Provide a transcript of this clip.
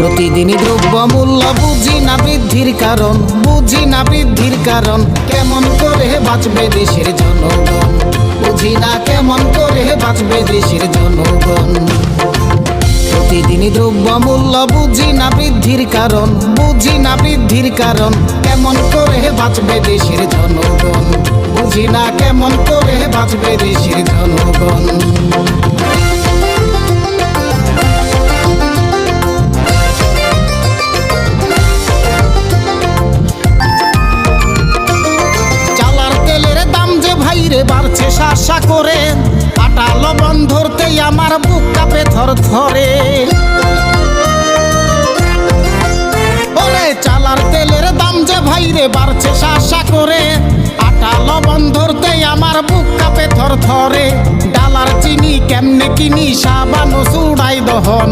প্রতিদিনই দ্রব্য মূল্য বুঝি না বৃদ্ধির কারণ, বুঝি না বৃদ্ধির কারণ। কেমন করে বাঁচবে দেশের জনগণ? বুঝি না কেমন করে বাঁচবে দেশের জনগণ। প্রতিদিনই দ্রব্য মূল্য বুঝি না বৃদ্ধির কারণ, বুঝি না বৃদ্ধির কারণ। কেমন করে বাঁচবে দেশের জনগণ? বুঝি না কেমন করে বাঁচবে দেশের বাড়ছে শাসা করে আটা লবণ ধরতেই আমার বুক কাপে থর থরে চালার তেলের দাম যে ভাইরে বাড়ছে শাসা করে আটা লবণ ধরতেই আমার বুক কাঁপে থর থরে ডালার চিনি কেমনে কিনি সাবানো চুড়াই দহন।